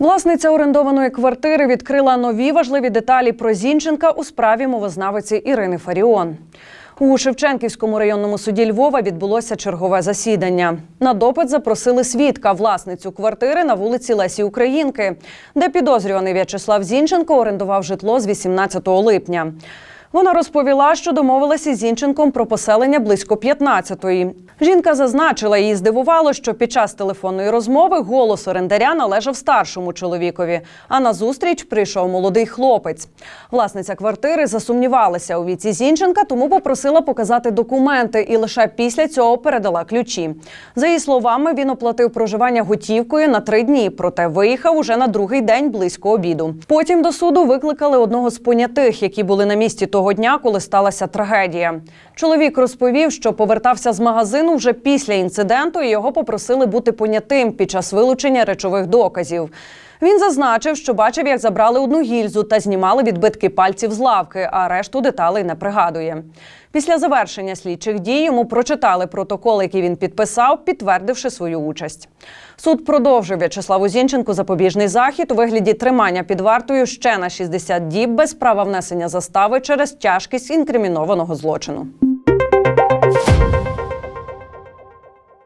Власниця орендованої квартири відкрила нові важливі деталі про Зінченка у справі мовознавиці Ірини Фаріон. У Шевченківському районному суді Львова відбулося чергове засідання. На допит запросили свідка, власницю квартири на вулиці Лесі Українки, де підозрюваний В'ячеслав Зінченко орендував житло з 18 липня. Вона розповіла, що домовилася з Зінченком про поселення близько 15-ї. Жінка зазначила, її здивувало, що під час телефонної розмови голос орендаря належав старшому чоловікові, а на зустріч прийшов молодий хлопець. Власниця квартири засумнівалася у віці Зінченка, тому попросила показати документи і лише після цього передала ключі. За її словами, він оплатив проживання готівкою на три дні, проте виїхав уже на другий день близько обіду. Потім до суду викликали одного з понятих, які були на місці того дня, коли сталася трагедія. Чоловік розповів, що повертався з магазину вже після інциденту, і його попросили бути понятим під час вилучення речових доказів. Він зазначив, що бачив, як забрали одну гільзу та знімали відбитки пальців з лавки, а решту деталей не пригадує. Після завершення слідчих дій йому прочитали протокол, який він підписав, підтвердивши свою участь. Суд продовжив В'ячеславу Зінченку запобіжний захід у вигляді тримання під вартою ще на 60 діб без права внесення застави через тяжкість інкримінованого злочину.